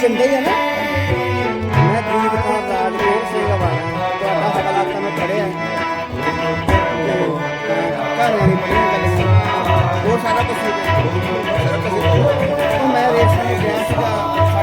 ਸਿੰਦੇ ਹੈ ਨਾ ਮੈਂ ਗੁਰਦੁਆਰਾ ਦਾ ਰਾਜਪੂਤ ਸਿੰਘ ਵਾਲਾ ਤੁਹਾਡਾ ਸਗਲਾ ਤਾਂ ਮੈਂ ਪੜਿਆ ਘਰ ਵਾਲੀ ਪੜਿਆ ਗੱਲ ਉਹ ਸਾਰਾ ਕੁਝ ਮੈਂ ਰੇਸ ਨੂੰ ਗਿਆ ਸੀਗਾ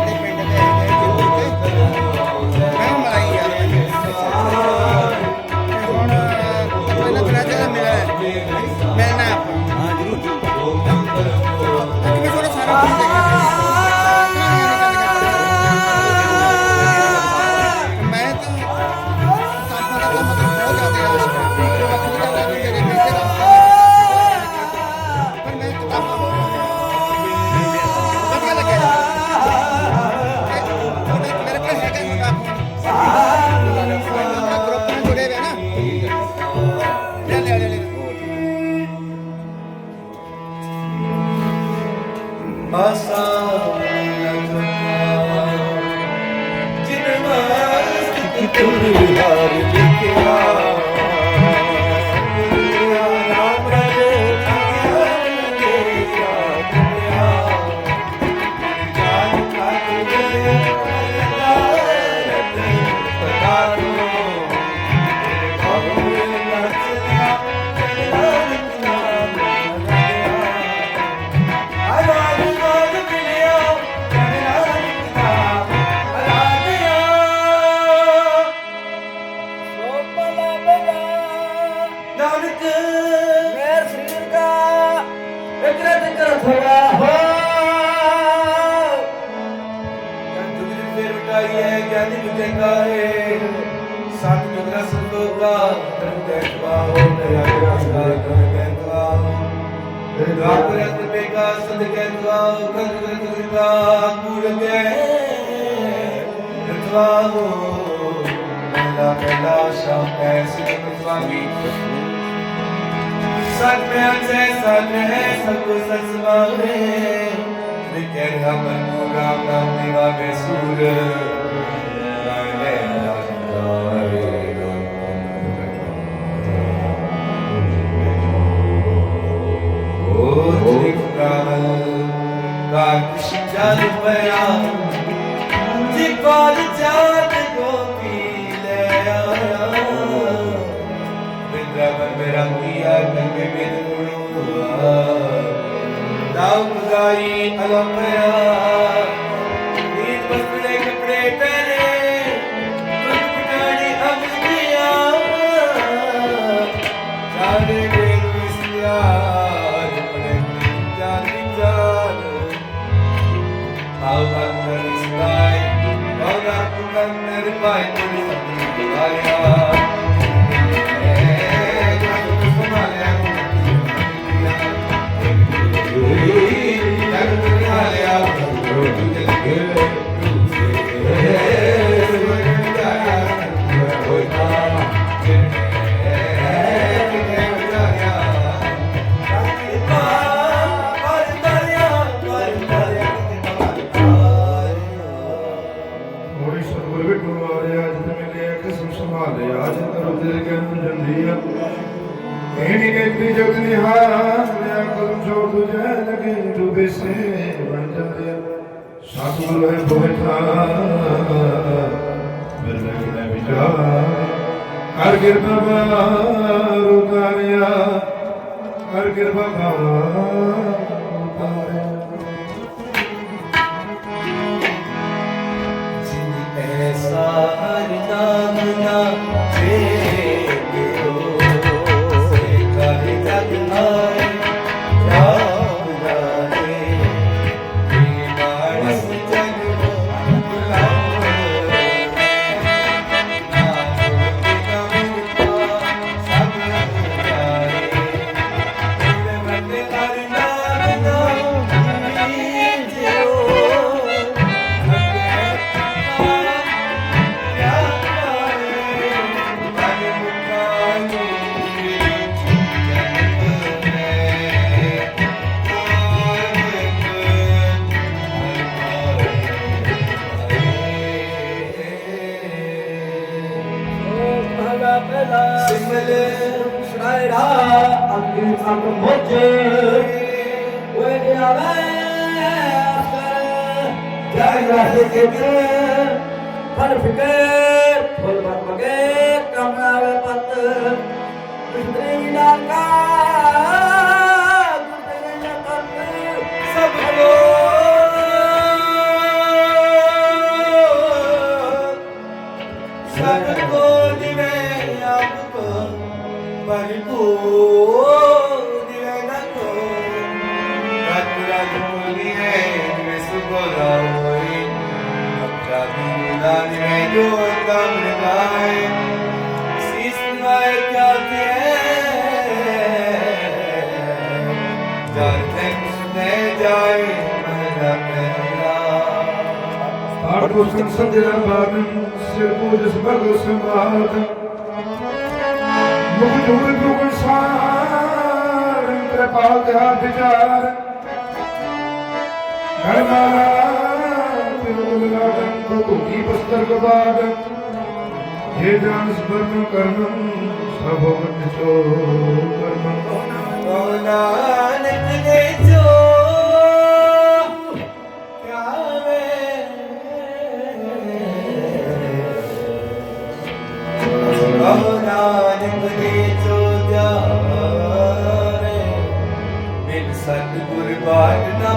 Lord. ਉਟਾਈ ਹੈ ਗਿਆਨੀ ਕਾਏ ਸਤ ਜੁਗਰਾ ਸੰਤੋਖਾ ਤਨ ਦੇਖਵਾ ਹੋ ਤੇਰਾ ਰਾਸਤਾ ਤਨ ਦੇਖਵਾ ਰਾਤ ਬੇਗਾ ਸਦ ਕੇ ਦੁਆ ਗੰਦ ਗੰਦ ਗੁਰਗਾ ਪੂਰ ਕੇ ਰਤਵਾ ਹੋ ਪਹਿਲਾ ਸ਼ਾਮ ਐਸੀ ਸੁਆਮੀ ਸਤ ਮੈਂ ਅਜੈ ਸਤ ਹੈ ਸਭ ਕੁਛ ਸਤ ਸਮਾਵੇ। ਨਿਕੇ ਹਮ ਨੂੰ ਰਾਮ ਨਾਮ ਦੀਵਾ ਬੇਸੂਰ I love you. ਸੁਣ ਬੈਠਾ। ਬਿਰਲੇ ਨੇ ਵਿਚਾਰ ਹਰ ਕਿਰਪਾ ਉਤਾਰਿਆ। ਹਰ ਕਿਰਪਾ ਉਤਾਰਿਆ। ਐਸਾ ਹਰ ਨਾਮ ਨਾ ਰੰਗ ਮੁੱਝ ਓਏ ਜਾਵੇ ਅਸਰ ਜਾਇ ਰਹੇ ਕੇ ਦਿਲ ਫਨ ਫਿਕਰ ਜਲ ਖਿੰਚਦੇ ਜਾਏ ਮਹਿਲਾ ਪਹਿਲਾ। ਪਾਠ ਪੁਸਤਕ ਸੰਧਿਆ ਬਾਦਨ ਸਿਰ ਪੂਜ ਸਬਦ ਸੰਭਾਤ ਮੁਖ ਜੁਗ ਜੁਗ ਸਾਰ ਕਿਰਪਾਲ ਤੇ ਹਰ ਵਿਚਾਰ। ਘਰ ਮਾਰਾ ਤਿਰੁਗ ਲਾਗਨ ਕੋ ਤੁਕੀ ਪਸਤਰ ਕੋ ਬਾਗ ਇਹ ਜਾਨ ਸਬਰਨ ਕਰਨੰ ਸਭੋ ਨਿਚੋ ਕਰਮ। ਕੋਨਾ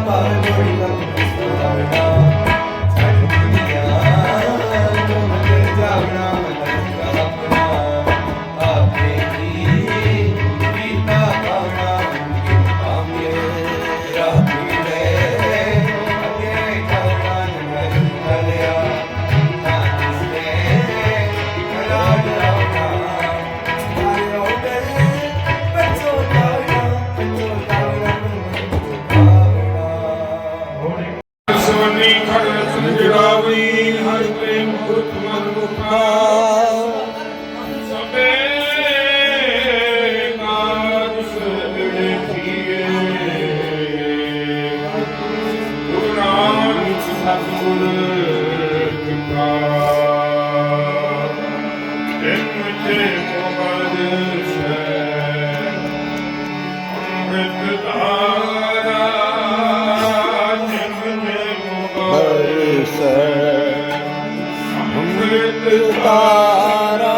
Baba, Baba, Baba. Tara.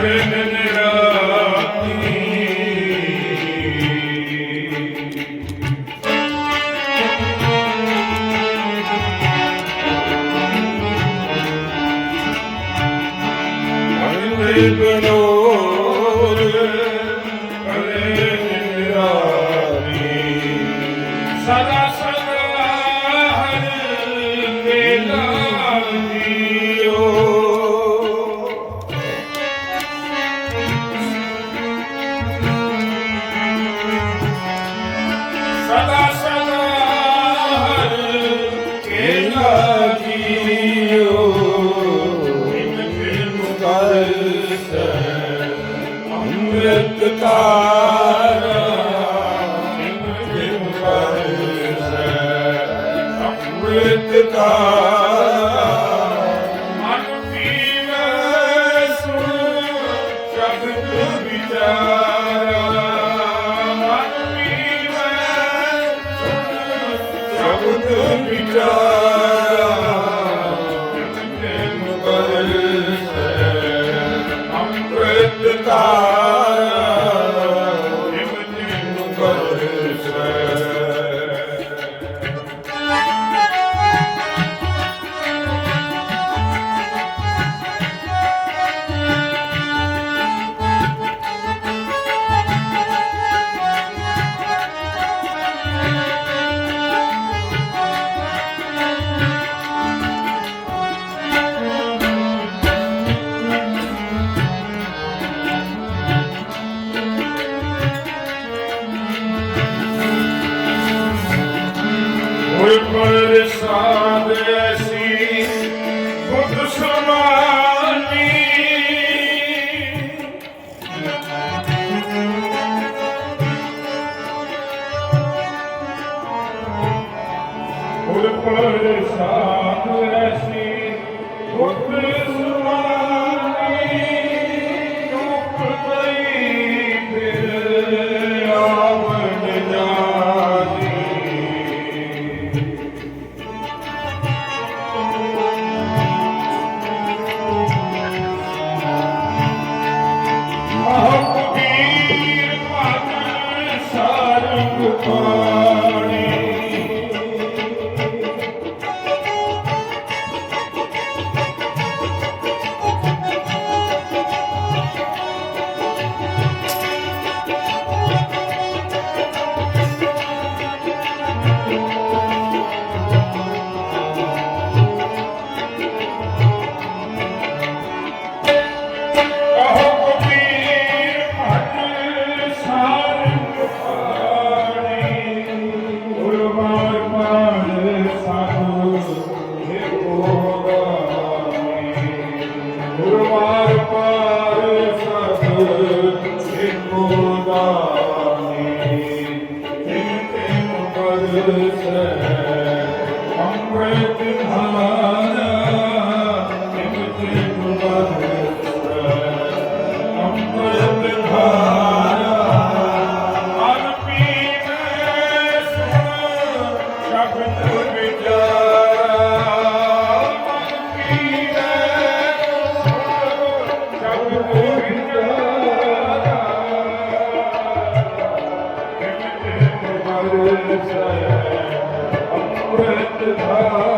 Amen. ਅੰਮ੍ਰਿਤ ਸਾਧ Hallelujah. ਰਚਾਇਆ ਅੰਮ੍ਰਿਤ ਧਾਰਾ